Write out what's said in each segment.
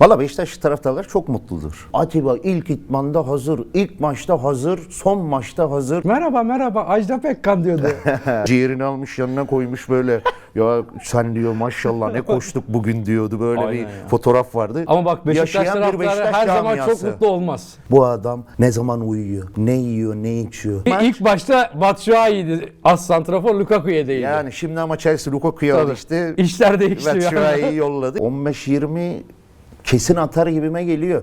Valla Beşiktaş taraftarlar çok mutludur. Atiba ilk itmanda hazır, ilk maçta hazır, son maçta hazır. Merhaba merhaba Ajda Pekkan diyordu. Ciğerini almış yanına koymuş böyle. Ya sen diyor maşallah ne koştuk bugün diyordu. Böyle Aynen bir ya. fotoğraf vardı. Ama bak Beşiktaş Yaşayan bir taraftarı Beşiktaş her zaman çok camiası. mutlu olmaz. Bu adam ne zaman uyuyor, ne yiyor, ne içiyor. İlk başta Batshuayi'ydi. Az santrafor Lukaku'ya değildi. Yani şimdi ama Chelsea Lukaku'ya Tabii. alıştı. İşler değişti. Batshuayi'yi yolladı. 15-20 kesin atar gibime geliyor.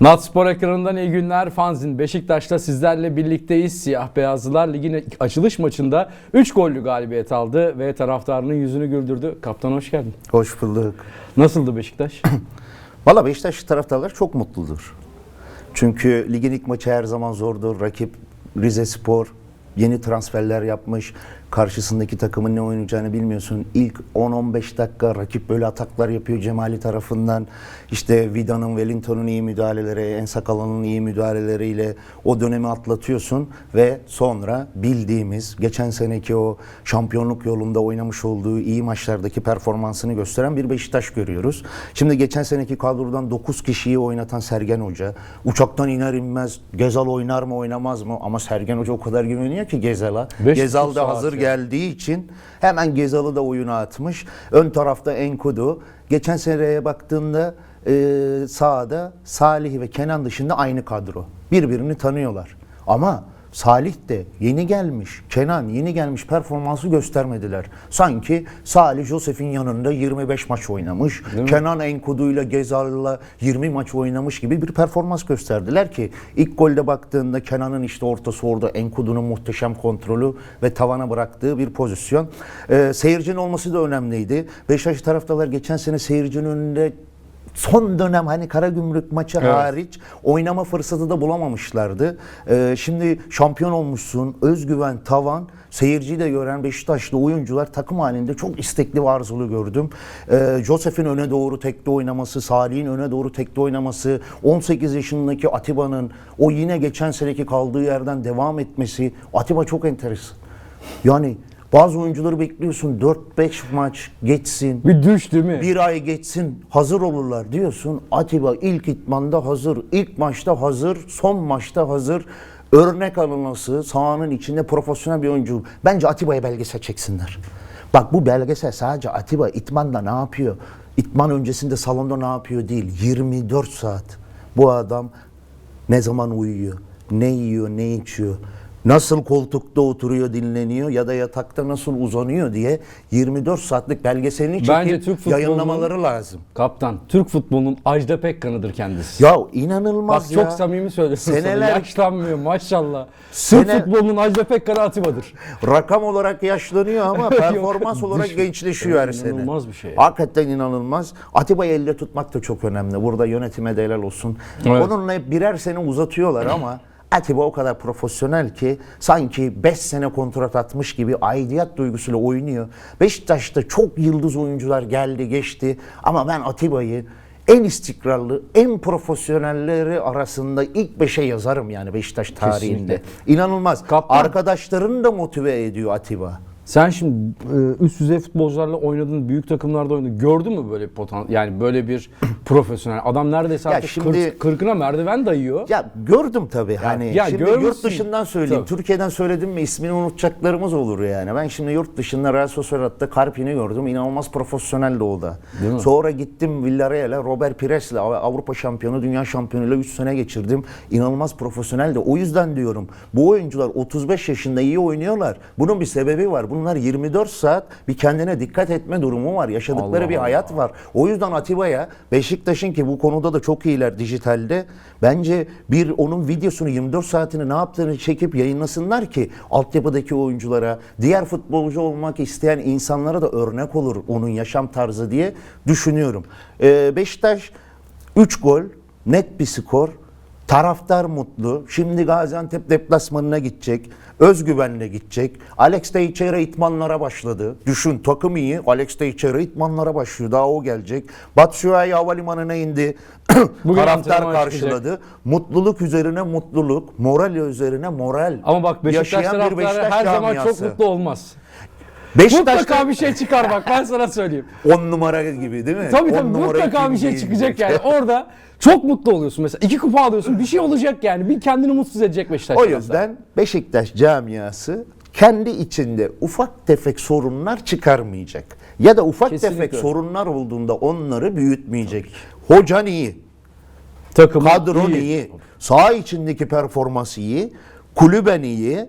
Natspor ekranından iyi günler. Fanzin Beşiktaş'ta sizlerle birlikteyiz. Siyah Beyazlılar ligin açılış maçında 3 gollü galibiyet aldı ve taraftarının yüzünü güldürdü. Kaptan hoş geldin. Hoş bulduk. Nasıldı Beşiktaş? Valla Beşiktaş taraftarlar çok mutludur. Çünkü ligin ilk maçı her zaman zordur. Rakip Rize Spor yeni transferler yapmış. Karşısındaki takımın ne oynayacağını bilmiyorsun. İlk 10-15 dakika rakip böyle ataklar yapıyor Cemali tarafından. İşte Vida'nın, Wellington'un iyi müdahaleleri, Ensakala'nın iyi müdahaleleriyle o dönemi atlatıyorsun ve sonra bildiğimiz geçen seneki o şampiyonluk yolunda oynamış olduğu iyi maçlardaki performansını gösteren bir Beşiktaş görüyoruz. Şimdi geçen seneki kadrodan 9 kişiyi oynatan Sergen Hoca. Uçaktan iner inmez Gezal oynar mı oynamaz mı? Ama Sergen Hoca o kadar güveniyor ki Gezal'a. Gezal da hazır. Geldiği için hemen Gezal'ı da oyuna atmış. Ön tarafta Enkudu. Geçen seneye baktığında e, sahada Salih ve Kenan dışında aynı kadro. Birbirini tanıyorlar. Ama Salih de yeni gelmiş, Kenan yeni gelmiş performansı göstermediler. Sanki Salih Josef'in yanında 25 maç oynamış, Kenan Enkudu'yla Gezal'la 20 maç oynamış gibi bir performans gösterdiler ki ilk golde baktığında Kenan'ın işte ortası orada Enkudu'nun muhteşem kontrolü ve tavana bıraktığı bir pozisyon. Ee, seyircinin olması da önemliydi. Beşiktaş taraftarlar geçen sene seyircinin önünde son dönem hani Karagümrük maçı Evet. hariç oynama fırsatı da bulamamışlardı. Ee, şimdi şampiyon olmuşsun, özgüven, tavan, seyirciyi de gören Beşiktaşlı oyuncular takım halinde çok istekli ve arzulu gördüm. Ee, Josef'in öne doğru tekte oynaması, Salih'in öne doğru tekte oynaması, 18 yaşındaki Atiba'nın o yine geçen seneki kaldığı yerden devam etmesi, Atiba çok enteresan. Yani bazı oyuncuları bekliyorsun 4-5 maç geçsin. Bir düş değil mi? Bir ay geçsin hazır olurlar diyorsun. Atiba ilk itmanda hazır, ilk maçta hazır, son maçta hazır. Örnek alınması sahanın içinde profesyonel bir oyuncu. Bence Atiba'ya belgesel çeksinler. Bak bu belgesel sadece Atiba itmanda ne yapıyor? İtman öncesinde salonda ne yapıyor değil. 24 saat bu adam ne zaman uyuyor, ne yiyor, ne içiyor, nasıl koltukta oturuyor, dinleniyor ya da yatakta nasıl uzanıyor diye 24 saatlik belgeselini çekip Bence Türk yayınlamaları lazım. Kaptan, Türk futbolunun Ajda Pekkan'ıdır kendisi. Ya inanılmaz Bak ya. çok samimi söylüyorsun sana. Seneler- Yaşlanmıyor maşallah. Sene- Türk futbolunun Ajda Pekkan'ı Atiba'dır. Rakam olarak yaşlanıyor ama performans olarak düş- gençleşiyor her sene. İnanılmaz bir şey. Hakikaten inanılmaz. Atiba'yı elde tutmak da çok önemli. Burada yönetime de helal olsun. Evet. Onunla birer sene uzatıyorlar ama Atiba o kadar profesyonel ki sanki 5 sene kontrat atmış gibi aidiyet duygusuyla oynuyor. Beşiktaş'ta çok yıldız oyuncular geldi geçti ama ben Atiba'yı en istikrarlı, en profesyonelleri arasında ilk beşe yazarım yani Beşiktaş tarihinde. Kesinlikle. İnanılmaz. Kaptan. Arkadaşlarını da motive ediyor Atiba. Sen şimdi e, üst düzey futbolcularla oynadın, büyük takımlarda oynadın. Gördün mü böyle bir potan yani böyle bir profesyonel adam neredeyse Ya artık şimdi- kırk- kırkına merdiven dayıyor. Ya gördüm tabii. Hani ya şimdi görmüşsün. yurt dışından söyleyeyim. Tabii. Türkiye'den söyledim mi ismini unutacaklarımız olur yani. Ben şimdi yurt dışında Real Sociedad'da Karpin'i gördüm. İnanılmaz profesyoneldi o da. Değil mi? Sonra gittim Villarreal'e Robert Pires'le Avrupa şampiyonu, dünya şampiyonuyla 3 sene geçirdim. İnanılmaz profesyoneldi. O yüzden diyorum bu oyuncular 35 yaşında iyi oynuyorlar. Bunun bir sebebi var. Bunlar 24 saat bir kendine dikkat etme durumu var. Yaşadıkları Allah bir hayat var. O yüzden Atiba'ya Beşiktaş'ın ki bu konuda da çok iyiler dijitalde. Bence bir onun videosunu 24 saatini ne yaptığını çekip yayınlasınlar ki altyapıdaki oyunculara, diğer futbolcu olmak isteyen insanlara da örnek olur onun yaşam tarzı diye düşünüyorum. Ee, Beşiktaş 3 gol, net bir skor. Taraftar mutlu. Şimdi Gaziantep deplasmanına gidecek. Özgüvenle gidecek. Alex Teixeira itmanlara başladı. Düşün takım iyi. Alex Teixeira itmanlara başlıyor. Daha o gelecek. Batshuayi havalimanına indi. Bugün Taraftar karşıladı. Mutluluk üzerine mutluluk. Moral üzerine moral. Ama bak Beşiktaş Yaşayan bir Beşiktaş her zaman çok mutlu olmaz. Beşiktaş'ta Mutlaka bir şey çıkar bak ben sana söyleyeyim. 10 numara gibi değil mi? Tabii On tabii numara mutlaka bir şey çıkacak yani. Orada çok mutlu oluyorsun mesela. iki kupa alıyorsun bir şey olacak yani. Bir kendini mutsuz edecek Beşiktaş. O taraftarı. yüzden Beşiktaş camiası kendi içinde ufak tefek sorunlar çıkarmayacak. Ya da ufak Kesinlikle tefek sorunlar olduğunda onları büyütmeyecek. Hocan iyi, Takımın kadron iyi, saha içindeki performans iyi, kulüben iyi.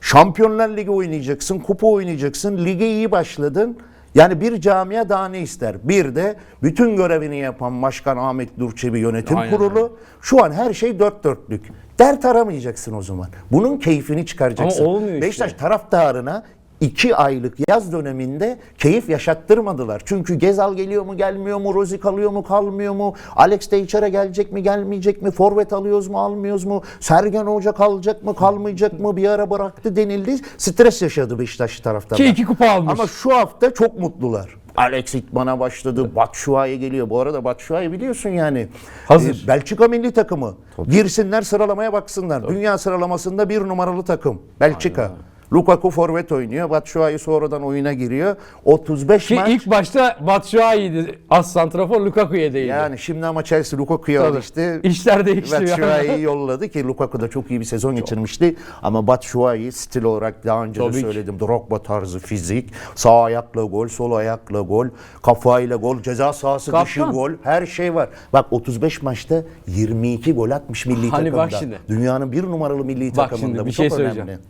Şampiyonlar Ligi oynayacaksın, kupa oynayacaksın, lige iyi başladın. Yani bir camia daha ne ister? Bir de bütün görevini yapan Başkan Ahmet Durçebi Yönetim Aynen Kurulu. Şu an her şey dört dörtlük. Dert aramayacaksın o zaman. Bunun keyfini çıkaracaksın. Ama olmuyor işte. Beşiktaş taraftarına iki aylık yaz döneminde keyif yaşattırmadılar. Çünkü Gezal geliyor mu gelmiyor mu, Rozi kalıyor mu kalmıyor mu, Alex de içeri gelecek mi gelmeyecek mi, forvet alıyoruz mu almıyoruz mu, Sergen Hoca kalacak mı kalmayacak mı bir ara bıraktı denildi. Stres yaşadı Beşiktaş taraftarlar. Ki iki kupa almış. Ama şu hafta çok mutlular. Alex İtman'a başladı. Batshuayi geliyor. Bu arada Batshuayi biliyorsun yani. Hazır. e, Belçika milli takımı. Girsinler sıralamaya baksınlar. Dünya sıralamasında bir numaralı takım. Belçika. Lukaku forvet oynuyor. Batshuayi sonradan oyuna giriyor. 35 Ki maç. ilk başta Batshuayi'ydi. Az santrafor Lukaku'ya değildi. Yani şimdi ama Chelsea Lukaku'ya alıştı. İşler değişti. Batshuayi'yi yolladı ki Lukaku da çok iyi bir sezon geçirmişti. Ama Batshuayi stil olarak daha önce Tabii de ki. söyledim. Drogba tarzı fizik. Sağ ayakla gol, sol ayakla gol, kafayla gol, ceza sahası dışı Kaptan. gol. Her şey var. Bak 35 maçta 22 gol atmış milli Hani takımda. bak şimdi. Dünyanın bir numaralı milli Bak takımında. şimdi Bu bir şey çok söyleyeceğim. önemli.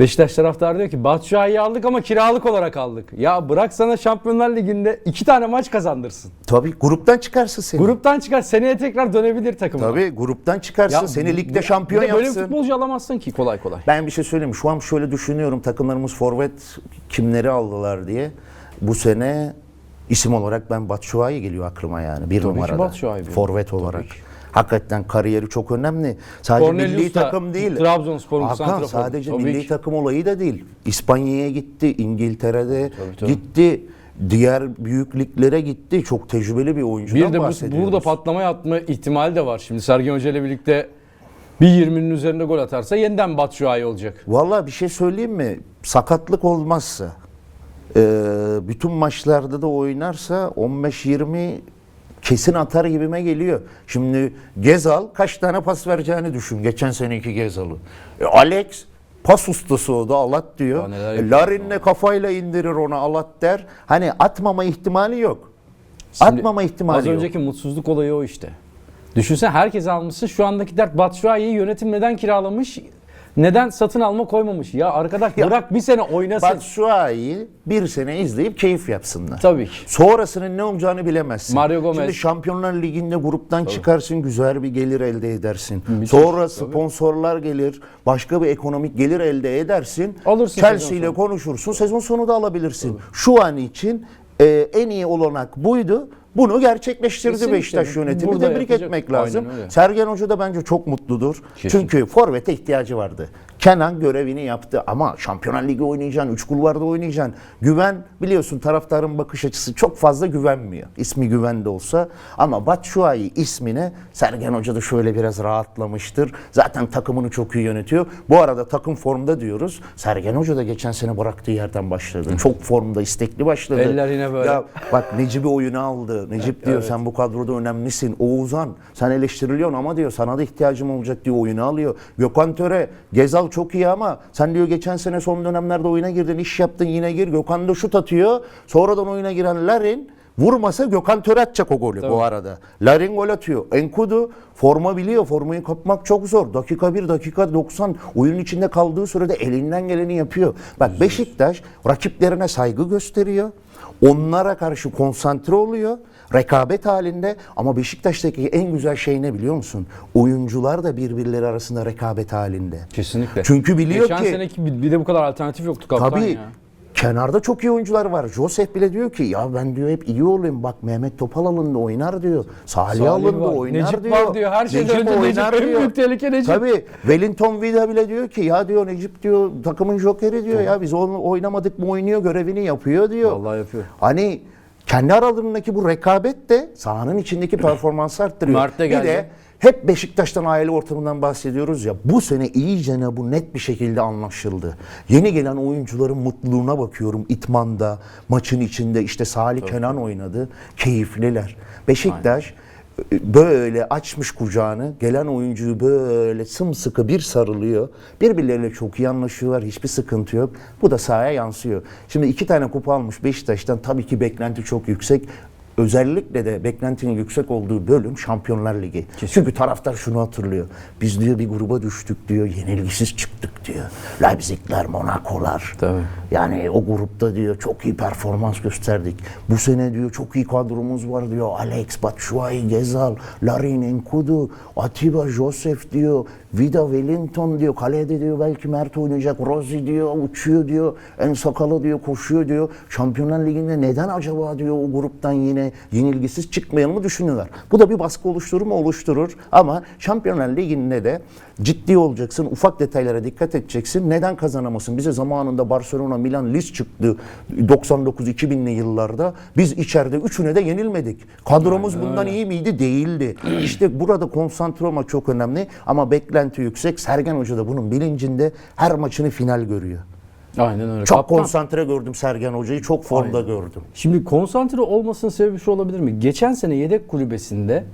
Beşiktaş taraftarı diyor ki Batshuayi'yi aldık ama kiralık olarak aldık. Ya bırak sana Şampiyonlar Ligi'nde iki tane maç kazandırsın. Tabii gruptan çıkarsın seni. Gruptan çıkar seneye tekrar dönebilir takımına. Tabii gruptan çıkarsın. seni ligde bu- şampiyon de Böyle bir yapsın. futbolcu alamazsın ki kolay kolay. Ben bir şey söyleyeyim. Şu an şöyle düşünüyorum. Takımlarımız forvet kimleri aldılar diye. Bu sene isim olarak ben Batshuayi geliyor aklıma yani. Bir Tabii ki numarada. Batshuayi bir- Forvet olarak. Hakikaten kariyeri çok önemli. Sadece Cornelius milli da takım değil. Trabzonspor'un Hakan sadece Tabii milli ki. takım olayı da değil. İspanya'ya gitti, İngiltere'de Tabii, tabii. gitti. Diğer büyük liglere gitti. Çok tecrübeli bir oyuncudan Bir de bahsediyoruz. burada patlama yapma ihtimali de var. Şimdi Sergen Hoca ile birlikte bir 20'nin üzerinde gol atarsa yeniden Batshuayi olacak. Vallahi bir şey söyleyeyim mi? Sakatlık olmazsa, bütün maçlarda da oynarsa 15-20 kesin atar gibime geliyor. Şimdi Gezal kaç tane pas vereceğini düşün. Geçen seneki Gezal'ı. E, Alex pas ustası o da alat diyor. E, Larin'le kafayla indirir ona alat der. Hani atmama ihtimali yok. Şimdi atmama ihtimali Az yok. önceki mutsuzluk olayı o işte. Düşünsen herkes almışsın. Şu andaki dert Batshuayi'yi yönetim neden kiralamış? Neden satın alma koymamış? Ya arkadaş Ya- bırak bir sene oynasın. Batshuayi'yi bir sene izleyip keyif yapsınlar. Tabii ki. Sonrasının ne olacağını bilemezsin. Mario Gomez. Şimdi Şampiyonlar Ligi'nde gruptan çıkarsın, güzel bir gelir elde edersin. Müthiş, Sonra sponsorlar gelir, başka bir ekonomik gelir elde edersin. Alırsın Chelsea ile konuşursun, sezon sonu da alabilirsin. Şu an için e, en iyi olanak buydu. Bunu gerçekleştirdi Kesinlikle. Beşiktaş yönetimi. Burada Tebrik yapacak. etmek lazım. Sergen Hoca da bence çok mutludur. Kesin. Çünkü forvete ihtiyacı vardı. Kenan görevini yaptı ama Şampiyonlar Ligi oynayacaksın, üç kulvarda oynayacaksın. Güven biliyorsun taraftarın bakış açısı çok fazla güvenmiyor. İsmi güven de olsa ama Batshuayi ismine Sergen Hoca da şöyle biraz rahatlamıştır. Zaten takımını çok iyi yönetiyor. Bu arada takım formda diyoruz. Sergen Hoca da geçen sene bıraktığı yerden başladı. Çok formda, istekli başladı. Eller yine böyle. Ya bak Necip'i oyuna aldı. Necip diyor sen bu kadroda önemlisin. Oğuzhan sen eleştiriliyorsun ama diyor sana da ihtiyacım olacak diyor oyunu alıyor. Gökhan Töre Gezal çok iyi ama sen diyor geçen sene son dönemlerde oyuna girdin iş yaptın yine gir. Gökhan da şut atıyor. Sonradan oyuna giren Larin vurmasa Gökhan Töre atacak o golü bu arada. Larin gol atıyor. Enkudu forma biliyor. Formayı kapmak çok zor. Dakika 1, dakika 90 oyunun içinde kaldığı sürede elinden geleni yapıyor. Bak Beşiktaş rakiplerine saygı gösteriyor. Onlara karşı konsantre oluyor. Rekabet halinde ama Beşiktaş'taki en güzel şey ne biliyor musun? Oyuncular da birbirleri arasında rekabet halinde. Kesinlikle. Çünkü biliyor Geçen ki seneki bir de bu kadar alternatif yoktu kaptan tabii ya. kenarda çok iyi oyuncular var. Joseph bile diyor ki ya ben diyor hep iyi olayım. Bak Mehmet Topal alında oynar diyor. Salih, Salih alında var. oynar Necip diyor. var diyor. Her şeyden önce Necip. En büyük tehlike Necip. Tabii Wellington Vida bile diyor ki ya diyor Necip diyor takımın jokeri diyor ya biz onu oynamadık mı oynuyor görevini yapıyor diyor. Vallahi yapıyor. Hani Kendi aralarındaki bu rekabet de sahanın içindeki performansı arttırıyor. Mert de bir geldi. de hep Beşiktaş'tan aile ortamından bahsediyoruz ya. Bu sene iyicene bu net bir şekilde anlaşıldı. Yeni gelen oyuncuların mutluluğuna bakıyorum. İtman'da, maçın içinde işte Salih Kenan oynadı. Keyifliler. Beşiktaş e, böyle açmış kucağını gelen oyuncuyu böyle sımsıkı bir sarılıyor. Birbirleriyle çok iyi anlaşıyorlar. Hiçbir sıkıntı yok. Bu da sahaya yansıyor. Şimdi iki tane kupa almış Beşiktaş'tan tabii ki beklenti çok yüksek. Özellikle de beklentinin yüksek olduğu bölüm Şampiyonlar Ligi. Çünkü taraftar şunu hatırlıyor. Biz diyor bir gruba düştük diyor. Yenilgisiz çıktık diyor. Leipzig'ler, Monaco'lar. Tabii. Yani o grupta diyor çok iyi performans gösterdik. Bu sene diyor çok iyi kadromuz var diyor. Alex, Batshuayi, Gezal, Larin, Enkudu, Atiba, Joseph diyor. Vida Wellington diyor. Kalede diyor belki Mert oynayacak. Rozi diyor uçuyor diyor. En sakalı diyor koşuyor diyor. Şampiyonlar Ligi'nde neden acaba diyor o gruptan yine yenilgisiz çıkmayalım mı düşünüyorlar. Bu da bir baskı oluşturur mu? Oluşturur. Ama Şampiyonlar Ligi'nde de ciddi olacaksın. Ufak detaylara dikkat edeceksin. Neden kazanamasın? Bize zamanında Barcelona, Milan, Lis çıktı 99-2000'li yıllarda. Biz içeride üçüne de yenilmedik. Kadromuz bundan iyi miydi? Değildi. İşte burada konsantre olmak çok önemli. Ama beklenti yüksek. Sergen Hoca da bunun bilincinde her maçını final görüyor. Aynen öyle. Çok Kaptan, konsantre gördüm Sergen Hoca'yı. Çok formda gördüm. Şimdi konsantre olmasının sebebi şu olabilir mi? Geçen sene yedek kulübesinde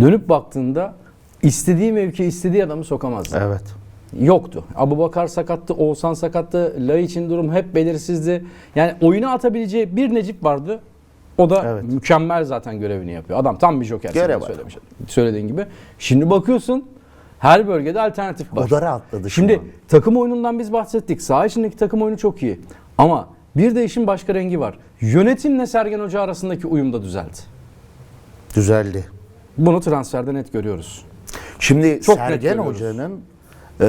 dönüp baktığında istediği mevki istediği adamı sokamazdı. Evet. Yoktu. Abu Bakar sakattı, Oğuzhan sakattı, Laiç'in durum hep belirsizdi. Yani oyuna atabileceği bir Necip vardı. O da Evet. mükemmel zaten görevini yapıyor. Adam tam bir joker Görev söylemiş. Söylediğin gibi. Şimdi bakıyorsun her bölgede alternatif var. O da rahatladı Şimdi an. takım oyunundan biz bahsettik. Saha içindeki takım oyunu çok iyi. Ama bir de işin başka rengi var. Yönetimle Sergen Hoca arasındaki uyum da düzeldi. Düzeldi. Bunu transferde net görüyoruz. Şimdi Çok Sergen. Hocanın e,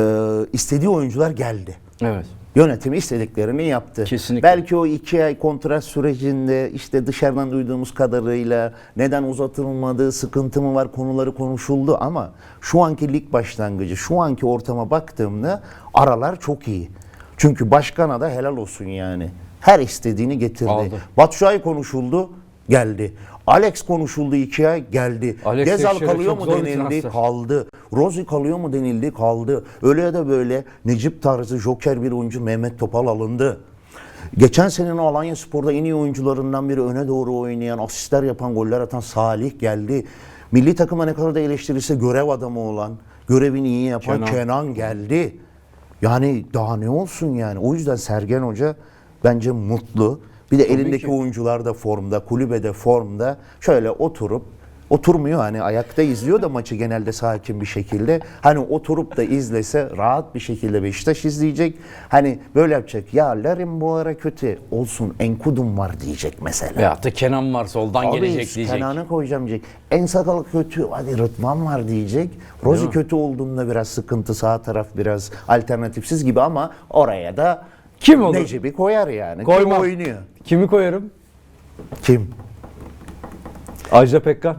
istediği oyuncular geldi. Evet. Yönetimi istediklerini yaptı. Kesinlikle. Belki o iki ay kontrat sürecinde işte dışarıdan duyduğumuz kadarıyla neden uzatılmadı, sıkıntı mı var konuları konuşuldu ama şu anki lig başlangıcı, şu anki ortama baktığımda aralar çok iyi. Çünkü başkana da helal olsun yani. Her istediğini getirdi. Aldı. Batshuayi konuşuldu, geldi. Alex konuşuldu iki ay, geldi. Alex Gezal kalıyor mu denildi, kaldı. Rozi kalıyor mu denildi, kaldı. Öyle ya da böyle Necip tarzı joker bir oyuncu Mehmet Topal alındı. Geçen senenin Alanya Spor'da en iyi oyuncularından biri öne doğru oynayan, asistler yapan, goller atan Salih geldi. Milli takıma ne kadar da eleştirilse görev adamı olan, görevini iyi yapan Kenan. Kenan, geldi. Yani daha ne olsun yani. O yüzden Sergen Hoca bence mutlu. Bir de elindeki ki. oyuncular da formda, kulübede formda. Şöyle oturup oturmuyor hani ayakta izliyor da maçı genelde sakin bir şekilde. Hani oturup da izlese rahat bir şekilde Beşiktaş izleyecek. Hani böyle yapacak. Ya Larin bu ara kötü olsun Enkudum var diyecek mesela. Veyahut da Kenan var soldan Abi, gelecek diyecek. Kenan'ı koyacağım diyecek. En sakal kötü. Hadi Rıdvan var diyecek. Rozi kötü olduğunda biraz sıkıntı. Sağ taraf biraz alternatifsiz gibi ama oraya da Kim olur? Necip'i koyar yani. Koymam. Kim oynuyor? Kimi koyarım? Kim? Ajda Pekkan.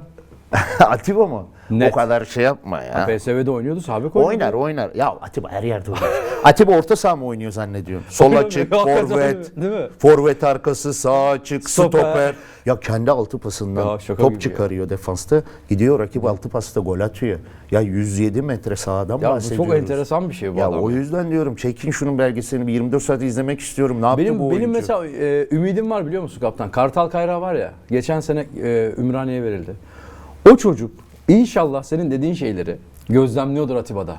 Atiba mı? Net. O kadar şey yapma ya. PSV'de oynuyordu. Sabe koydu. Oynar oynar. Ya Atiba her yerde oynar. Atiba orta saha mı oynuyor zannediyorsun? Sol açık, forvet, değil mi? forvet arkası, sağ açık, Stoper. stoper. Ya kendi altı pasından Ya top çıkarıyor defansta. Gidiyor rakip altı pasta gol atıyor. Ya 107 metre sahadan Ya bu bahsediyoruz. çok enteresan bir şey bu Ya adam. o yüzden diyorum çekin şunun belgeselini bir 24 saat izlemek istiyorum. Ne yaptı Benim bu oyuncu? benim mesela e, ümidim var biliyor musun kaptan? Kartal Kayra var ya. Geçen sene e, Ümraniye'ye verildi. O çocuk inşallah senin dediğin şeyleri gözlemliyordur Atiba'da.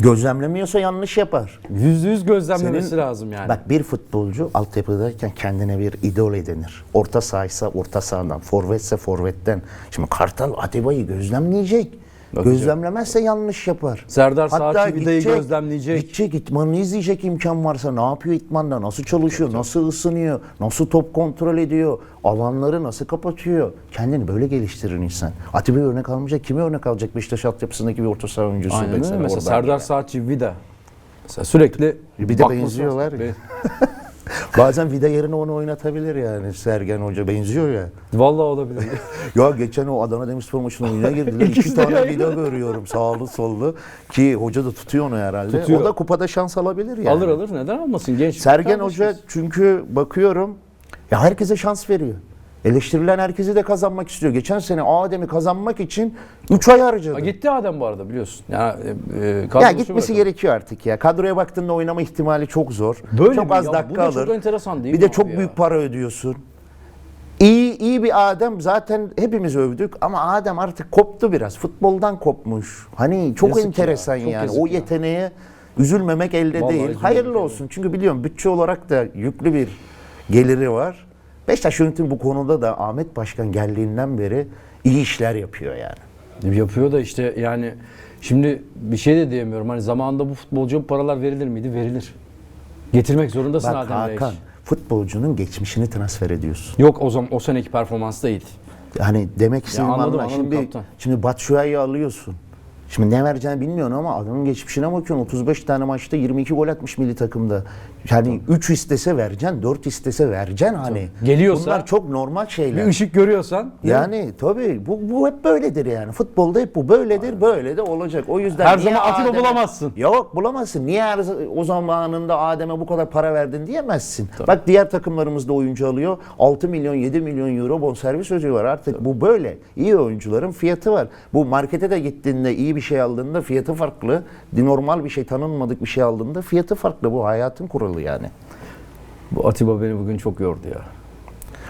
Gözlemlemiyorsa yanlış yapar. Yüzde yüz gözlemlemesi Senin- lazım yani. Bak bir futbolcu altyapıdayken kendine bir idol edinir. Orta sahaysa orta sahadan, forvetse forvetten. Şimdi Kartal Atiba'yı gözlemleyecek. Bakacak. Gözlemlemezse yanlış yapar. Serdar Saatçi Vida'yı gözlemleyecek. Gidecek itmanını izleyecek imkan varsa ne yapıyor itmanda, nasıl çalışıyor, nasıl ısınıyor, nasıl top kontrol ediyor, alanları nasıl kapatıyor. Kendini böyle geliştirir insan. Atiba'yı örnek almayacak, kimi örnek alacak Beşiktaş altyapısındaki bir orta saha oyuncusu Aynen öyle. mesela. Serdar gelen. Saatçi Vida. Mesela sürekli Bir de benziyorlar lazım. Bazen vida yerine onu oynatabilir yani Sergen Hoca benziyor ya. Vallahi olabilir. Ya geçen o Adana Demirspor maçına oyuna girdiler. İki tane vida görüyorum sağlı sollu. Ki hoca da tutuyor onu herhalde. Tutuyor. O da kupada şans alabilir yani. alır alır neden almasın genç. Sergen. Hoca çünkü bakıyorum Ya herkese şans veriyor. Eleştirilen herkesi de kazanmak istiyor. Geçen sene Adem'i kazanmak için 3 ay harcadı. Ha, gitti Adem bu arada biliyorsun. Yani, e, e, Ya gitmesi bırakalım. gerekiyor artık ya. Kadroya baktığında oynama ihtimali çok zor. Böyle çok mi? az Ya dakika da çok alır. enteresan değil bir de çok ya? büyük para ödüyorsun. İyi iyi bir Adem zaten hepimiz övdük ama Adem artık koptu biraz. Futboldan kopmuş. Hani çok Yazık enteresan ya, çok yani. O ya. yeteneğe üzülmemek elde Vallahi değil. Hayırlı olsun. Çünkü biliyorum bütçe olarak da yüklü bir geliri var. Beşiktaş yönetimi bu konuda da Ahmet Başkan geldiğinden beri iyi işler yapıyor yani. Yapıyor da işte yani şimdi bir şey de diyemiyorum. Hani zamanında bu futbolcuya bu paralar verilir miydi? Verilir. Getirmek zorundasın Bak Adem. Hakan futbolcunun geçmişini transfer ediyorsun. Yok o zaman o seneki performans da iyiydi. Hani demek istediğim anladım, anla. anladım Şimdi, kaptan. şimdi Batshuayi'yi alıyorsun. Şimdi ne vereceğini bilmiyorsun ama adamın geçmişine bakıyorsun. 35 tane maçta 22 gol atmış milli takımda. Yani 3 istese vereceksin, 4 istese vereceksin hani. Geliyorsa- Bunlar çok normal Bir şeyler. ışık görüyorsan? Yani tabii bu, bu hep böyledir yani. Futbolda hep bu böyledir, böyle de olacak. O yüzden Her zaman Atiba bulamazsın. Yok bulamazsın. Niye her, o zamanında Adem'e bu kadar para verdin diyemezsin. Bak diğer takımlarımız da oyuncu alıyor. 6 milyon 7 milyon euro bonservis ödüyorlar. Artık bu böyle. İyi oyuncuların fiyatı var. Bu markete de gittiğinde iyi bir şey aldığında fiyatı farklı. Normal bir şey tanınmadık bir şey aldığında fiyatı farklı. Bu hayatın kuralı yani. Bu Atiba beni bugün çok yordu ya.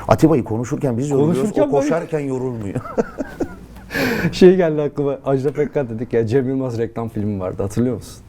Atiba'yı konuşurken biz yoruluyoruz. Konuşurken o böyle- koşarken yorulmuyor. şey geldi aklıma. Ajda Pekkan dedik ya Cem Yılmaz reklam filmi vardı hatırlıyor musun?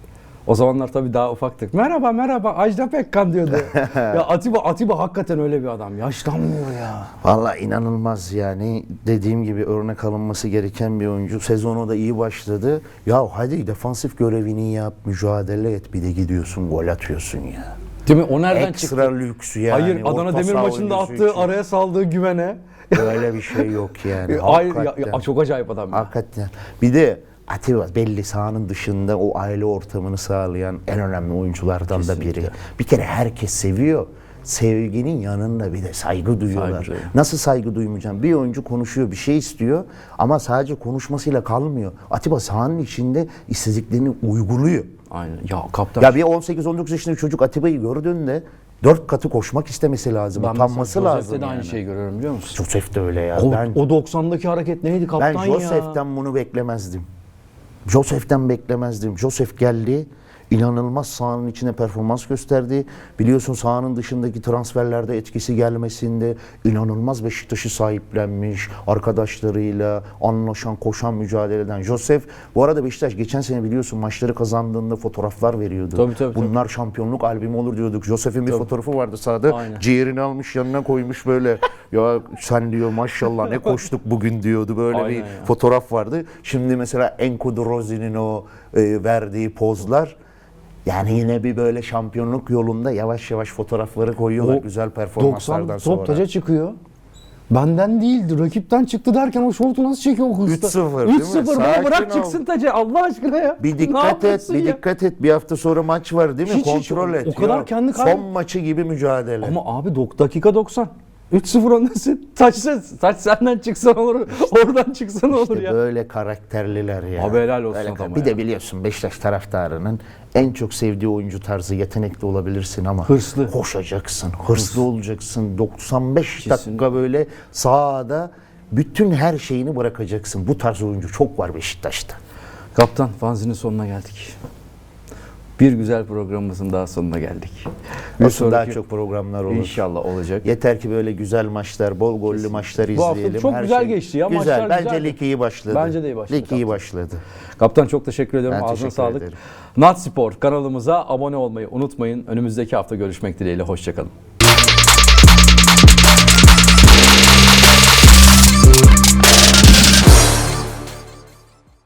O zamanlar tabii daha ufaktık. Merhaba merhaba Ajda Pekkan diyordu. ya Atiba Atiba hakikaten öyle bir adam. Yaşlanmıyor ya. Valla inanılmaz yani dediğim gibi örnek alınması gereken bir oyuncu. Sezonu da iyi başladı. Ya hadi defansif görevini yap, mücadele et bir de gidiyorsun gol atıyorsun ya. Değil mi? O nereden Ekstra çıktı? lüks yani. Hayır Adana orta Demir saha maçında oyuncusu attığı için. araya saldığı güvene. Öyle bir şey yok yani. Hayır ya, Hakikaten. ya, çok acayip adam. ya. Hakikaten. Bir de Atiba belli sahanın dışında o aile ortamını sağlayan en önemli oyunculardan da biri. Bir kere herkes seviyor. Sevginin yanında bir de saygı duyuyorlar. duyuyor. Nasıl saygı duymayacağım? Bir oyuncu konuşuyor, bir şey istiyor ama sadece konuşmasıyla kalmıyor. Atiba sahanın içinde istediklerini uyguluyor. Aynen. Ya kaptan. Ya bir 18-19 yaşında bir çocuk Atiba'yı gördüğünde dört katı koşmak istemesi lazım. ben utanması lazım. Joseph'te de aynı yani. şeyi görüyorum biliyor musun? Joseph de öyle ya. O, ben o 90'daki hareket neydi ben kaptan ya? Joseph'ten bunu beklemezdim. Joseph'ten beklemezdim. Joseph geldi. İnanılmaz sahanın içine performans gösterdi. Biliyorsun sahanın dışındaki transferlerde etkisi gelmesinde inanılmaz Beşiktaş'ı sahiplenmiş. Arkadaşlarıyla anlaşan, koşan, mücadele eden Joseph. Bu arada Beşiktaş geçen sene biliyorsun maçları kazandığında fotoğraflar veriyordu. Tabii, tabii, tabii. Bunlar şampiyonluk albümü olur diyorduk. Joseph'in bir fotoğrafı vardı sahada. Aynen. Ciğerini almış yanına koymuş böyle. ya sen diyor maşallah ne koştuk bugün diyordu. Böyle Aynen bir ya. fotoğraf vardı. Şimdi mesela Enkudu Rozi'nin o e, verdiği pozlar yani yine bir böyle şampiyonluk yolunda yavaş yavaş fotoğrafları koyuyorlar O güzel 90 performanslardan top sonra. taca çıkıyor. Benden değildi. Rakipten çıktı derken o şortu nasıl çekiyor o hızla? 3-0 değil mi? 3-0 baba Sakin bırak ol. çıksın taca Allah aşkına ya. Bir Ne dikkat et, bir ya? dikkat et. Bir hafta sonra maç var değil mi? Hiç, hiç. Kontrol et. O kadar Ya, kendi kay- Son maçı gibi mücadele. Ama abi dakika 90. 3-0 öndesın. Taç, sen- taç senden çıksa olur. Oradan çıksa ne olur İşte ya. böyle karakterliler ya. Abi helal olsun Böyle adama Bir ya. de biliyorsun Beşiktaş taraftarının en çok sevdiği oyuncu tarzı yetenekli olabilirsin ama Hırslı. koşacaksın, hırslı olacaksın. 95 Kesin. dakika böyle sahada bütün her şeyini bırakacaksın. Bu tarz oyuncu çok var Beşiktaş'ta. Kaptan fanzinin sonuna geldik. Bir güzel programımızın daha sonuna geldik. Bir Olsun daha çok programlar olur. İnşallah olacak. Yeter ki böyle güzel maçlar, bol gollü maçlar Bu hafta izleyelim. çok güzel şey geçti ya, Güzel. maçlar Bence güzeldi. lig iyi başladı. Bence de iyi başladı. Lig iyi başladı. Kaptan çok teşekkür ediyorum. Ben Ağzına teşekkür sağlık. ederim. Nat Spor kanalımıza abone olmayı unutmayın. Önümüzdeki hafta görüşmek dileğiyle. Hoşçakalın.